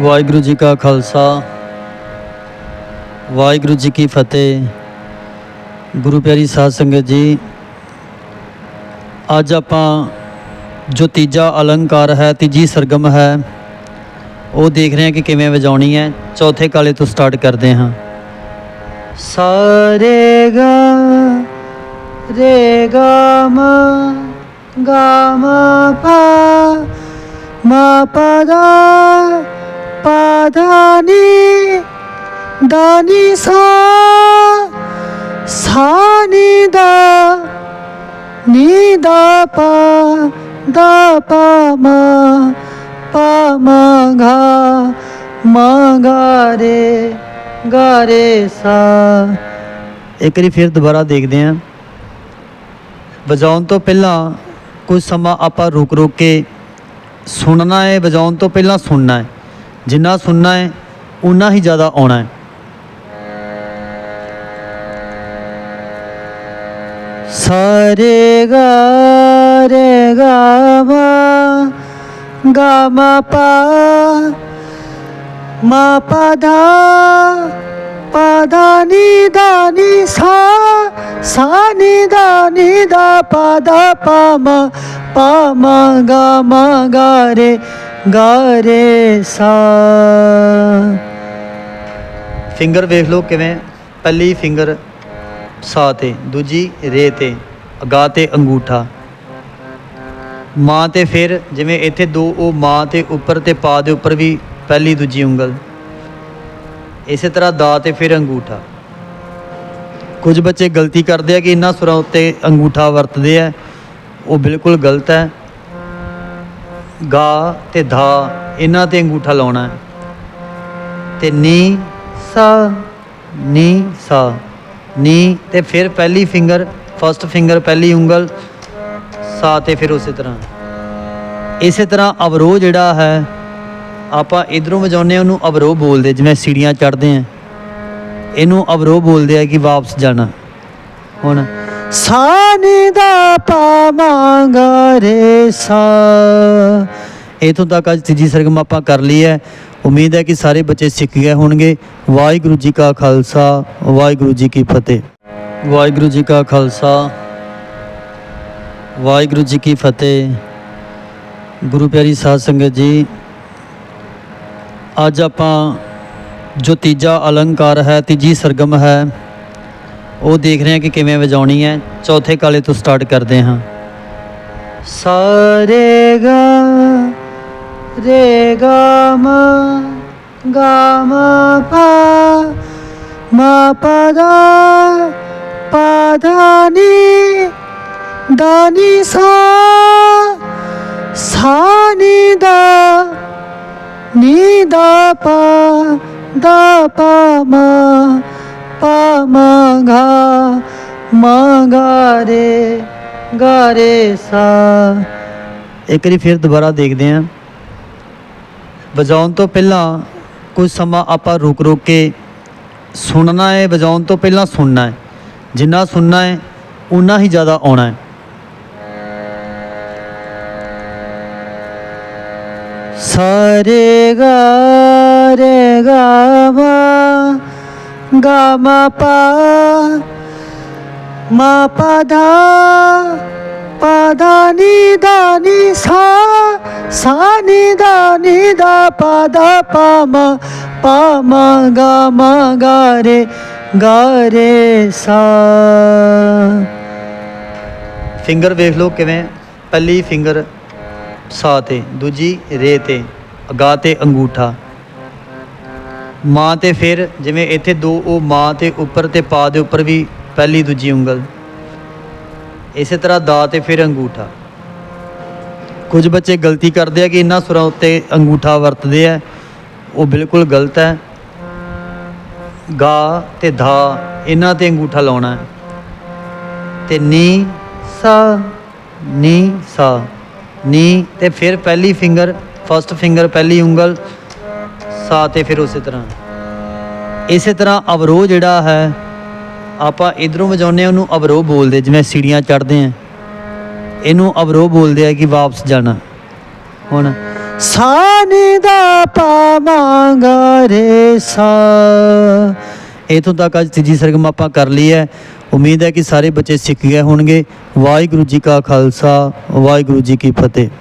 ਵਾਹਿਗੁਰੂ ਜੀ ਕਾ ਖਾਲਸਾ, ਵਾਹਿਗੁਰੂ ਜੀ ਕੀ ਫਤਿਹ। ਗੁਰੂ ਪਿਆਰੀ ਸਾਧ ਸੰਗਤ ਜੀ, ਅੱਜ ਆਪਾਂ ਜੋ ਤੀਜਾ ਅਲੰਕਾਰ ਹੈ, ਤੀਜੀ ਸਰਗਮ ਹੈ, ਉਹ ਦੇਖ ਰਹੇ ਹਾਂ ਕਿ ਕਿਵੇਂ ਵਜਾਉਣੀ ਹੈ। ਚੌਥੇ ਕਾਲੇ ਤੋਂ ਸਟਾਰਟ ਕਰਦੇ ਹਾਂ। ਸਾਰੇ ਗਾ, ਰੇ ਗਾ ਮਾ ਗਾ ਮਾ ਪਾ ਮਾ ਪਾ ਦਾ ਪਾ ਧਾ ਨੀ ਦਾ ਨੀ ਸਾ ਸਾ ਨੀ ਦਾ ਨੀ ਦਾ ਪਾ ਦਾ ਪਾ ਰੇ ਗਾ ਰੇ ਸਾ ਇੱਕ ਵਾਰੀ ਫਿਰ ਦੁਬਾਰਾ ਦੇਖਦੇ ਹਾਂ। ਵਜਾਉਣ ਤੋਂ ਪਹਿਲਾਂ ਕੁਝ ਸਮਾਂ ਆਪਾਂ ਰੁਕ ਰੁਕ ਕੇ ਸੁਣਨਾ ਹੈ, ਵਜਾਉਣ ਤੋਂ ਪਹਿਲਾਂ ਸੁਣਨਾ ਹੈ। ਜਿੰਨਾ ਸੁਣਨਾ ਹੈ ਉਨਾ ਹੀ ਜ਼ਿਆਦਾ ਆਉਣਾ ਹੈ। ਸਾਰੇ ਗਾ, ਰੇ ਗਾ ਮਾ ਗਾ ਮਾ ਪਾ ਮਾ ਪਾ ਧਾ ਪਾ ਧਾ ਨੀ, ਦਾ ਨੀ ਸਾ। ਸਾ ਨੀ ਦਾ ਨੀ ਦਾ ਪਾ ਦਾ ਪਾ ਮਾ ਪਾ ਰੇ ਗਾ ਰੇ ਸਾ ਫਿੰਗਰ ਵੇਖ ਲਓ ਕਿਵੇਂ ਪਹਿਲੀ ਫਿੰਗਰ ਸਾ ਤੇ ਦੂਜੀ ਰੇ ਤੇ ਗਾ ਤੇ ਅੰਗੂਠਾ ਮਾਂ ਤੇ ਫਿਰ ਜਿਵੇਂ ਇੱਥੇ ਦੋ ਉਹ ਮਾਂ ਤੇ ਉੱਪਰ ਤੇ ਪਾ ਦੇ ਉੱਪਰ ਵੀ ਪਹਿਲੀ ਦੂਜੀ ਉਂਗਲ ਇਸੇ ਤਰ੍ਹਾਂ ਦਾ ਤੇ ਫਿਰ ਅੰਗੂਠਾ ਕੁਝ ਬੱਚੇ ਗਲਤੀ ਕਰਦੇ ਆ ਕਿ ਇਹਨਾਂ ਸੁਰਾਂ ਉੱਤੇ ਅੰਗੂਠਾ ਵਰਤਦੇ ਆ। ਉਹ ਬਿਲਕੁਲ ਗਲਤ ਹੈ। ਗਾ ਤੇ ਧਾ, ਇਹਨਾਂ ਤੇ ਅੰਗੂਠਾ ਲਾਉਣਾ ਹੈ। ਤੇ ਨੀ, ਸਾ ਨੀ ਸਾ। ਨੀ ਤੇ ਫਿਰ ਪਹਿਲੀ ਫਿੰਗਰ ਫਸਟ ਫਿੰਗਰ, ਪਹਿਲੀ ਉਂਗਲ, ਸਾ ਤੇ ਫਿਰ ਉਸੇ ਤਰ੍ਹਾਂ। ਇਸੇ ਤਰ੍ਹਾਂ ਅਵਰੋਹ ਜਿਹੜਾ ਹੈ, ਆਪਾਂ ਇਧਰੋਂ ਵਜਾਉਂਦੇ ਹਾਂ, ਉਹਨੂੰ ਅਵਰੋਹ ਬੋਲਦੇ ਜਿਵੇਂ ਸੀੜੀਆਂ ਚੜ੍ਹਦੇ ਆ। ਇਹਨੂੰ ਅਵਰੋਹ ਬੋਲਦੇ ਆ ਕਿ ਵਾਪਸ ਜਾਣਾ। ਹੁਣ ਸਾ ਦਾ ਪਾ ਮੰਗਾ ਰੇ ਸਾ ਇਥੋਂ ਤੱਕ ਅੱਜ ਤੀਜੀ ਸਰਗਮ ਆਪਾਂ ਕਰ ਲਈ ਹੈ। ਉਮੀਦ ਹੈ ਕਿ ਸਾਰੇ ਬੱਚੇ ਸਿੱਖ ਗਏ ਹੋਣਗੇ। ਵਾਹਿਗੁਰੂ ਜੀ ਕਾ ਖਾਲਸਾ, ਵਾਹਿਗੁਰੂ ਜੀ ਕੀ ਫਤਿਹ। ਵਾਹਿਗੁਰੂ ਜੀ ਕਾ ਖਾਲਸਾ, ਵਾਹਿਗੁਰੂ ਜੀ ਕੀ ਫਤਿਹ। ਗੁਰੂ ਪਿਆਰੀ ਸਾਧ ਸੰਗਤ ਜੀ, ਅੱਜ ਆਪਾਂ ਜੋ ਤੀਜਾ ਅਲੰਕਾਰ ਹੈ, ਤੀਜੀ ਸਰਗਮ ਹੈ, ਉਹ ਦੇਖ ਰਹੇ ਹਾਂ ਕਿ ਕਿਵੇਂ ਵਜਾਉਣੀ ਹੈ। ਚੌਥੇ ਕਾਲੇ ਤੋਂ ਸਟਾਰਟ ਕਰਦੇ ਹਾਂ। ਸਾਰੇ ਗਾ, ਰੇ ਗਾ ਮਾ ਗਾ ਮਾ ਪਾ ਮਾ ਪਾ ਦਾ, ਪਾ ਧਾ ਨੀ, ਦਾ ਨੀ ਸਾ ਸਾ ਨੀ ਦਾ ਨੀ ਦਾ ਪਾ ਦਾ ਪਾ ਮਾ ਪਾ ਮਾ ਗਾ ਮਾ ਗਾ ਰੇ ਗਾ ਰੇ ਸਾ ਇੱਕ ਵਾਰੀ ਫਿਰ ਦੁਬਾਰਾ ਦੇਖਦੇ ਹਾਂ ਵਜਾਉਣ ਤੋਂ ਪਹਿਲਾਂ ਕੁਝ ਸਮਾਂ ਆਪਾਂ ਰੁਕ ਰੁਕ ਕੇ ਸੁਣਨਾ ਹੈ ਵਜਾਉਣ ਤੋਂ ਪਹਿਲਾਂ ਸੁਣਨਾ ਹੈ ਜਿੰਨਾ ਸੁਣਨਾ ਹੈ ਉਨਾ ਹੀ ਜ਼ਿਆਦਾ ਆਉਣਾ ਹੈ ਸਾਰੇ ਗਾ ਰੇ ਗਾ ਮਾ ਗਾ ਮਾ ਪਾ ਮਾ ਪਾ ਧਾ ਪਾ ਧਾ ਨੀ ਦਾ ਨੀ ਸਾ ਸਾ ਨੀ ਦਾ ਨੀ ਦਾ, ਪਾ ਦਾ ਪਾ ਮਾ ਪਾ ਮਾ ਗਾ ਮਾ ਗਾ ਰੇ ਗਾ ਰੇ ਸਾ। ਫਿੰਗਰ ਵੇਖ ਲਓ ਕਿਵੇਂ, ਪਹਿਲੀ ਫਿੰਗਰ ਸਾ ਤੇ, ਦੂਜੀ ਰੇ ਤੇ ਗਾ ਤੇ ਅੰਗੂਠਾ। ਮਾਂ ਤੇ ਫਿਰ ਜਿਵੇਂ ਇੱਥੇ ਦੋ, ਉਹ ਮਾਂ ਤੇ ਉੱਪਰ ਤੇ ਪਾ ਦੇ ਉੱਪਰ ਵੀ ਪਹਿਲੀ ਦੂਜੀ ਉਂਗਲ। ਇਸੇ ਤਰ੍ਹਾਂ ਦਾ ਤੇ ਫਿਰ ਅੰਗੂਠਾ। ਕੁਝ ਬੱਚੇ ਗਲਤੀ ਕਰਦੇ ਆ ਕਿ ਇਹਨਾਂ ਸੁਰਾਂ ਉੱਤੇ ਅੰਗੂਠਾ ਵਰਤਦੇ ਆ। ਉਹ ਬਿਲਕੁਲ ਗਲਤ ਹੈ। ਗਾ ਤੇ ਧਾ, ਇਹਨਾਂ ਤੇ ਅੰਗੂਠਾ ਲਾਉਣਾ। ਹੈ ਤੇ ਨੀ ਸਾ ਨੀ ਸਾ। ਨੀ, ਤੇ ਫਿਰ ਪਹਿਲੀ ਫਿੰਗਰ ਫਸਟ ਫਿੰਗਰ ਪਹਿਲੀ ਉਂਗਲ, ਸਾ ਤੇ ਫਿਰ ਉਸੇ ਤਰ੍ਹਾਂ। ਇਸੇ ਤਰ੍ਹਾਂ ਅਵਰੋਹ ਜਿਹੜਾ ਹੈ, ਆਪਾਂ ਇਧਰੋਂ ਵਜਾਉਂਦੇ ਹਾਂ, ਉਹਨੂੰ ਅਵਰੋਹ ਬੋਲਦੇ ਜਿਵੇਂ ਸੀੜੀਆਂ ਚੜ੍ਹਦੇ ਆ ਇਹਨੂੰ ਅਵਰੋਹ ਬੋਲਦੇ ਆ ਕਿ ਵਾਪਸ ਜਾਣਾ। ਹੁਣ, ਸਾਨੀ ਦਾ ਪਾਵਾਂਗਾ ਰੇ ਸਾ ਇਥੋਂ ਤੱਕ ਅੱਜ ਤੀਜੀ ਸਰਗਮ ਆਪਾਂ ਕਰ ਲਈ ਹੈ। ਉਮੀਦ ਹੈ ਕਿ ਸਾਰੇ ਬੱਚੇ ਸਿੱਖ ਗਏ ਹੋਣਗੇ। ਵਾਹਿਗੁਰੂ ਜੀ ਕਾ ਖਾਲਸਾ, ਵਾਹਿਗੁਰੂ ਜੀ ਕੀ ਫਤਿਹ।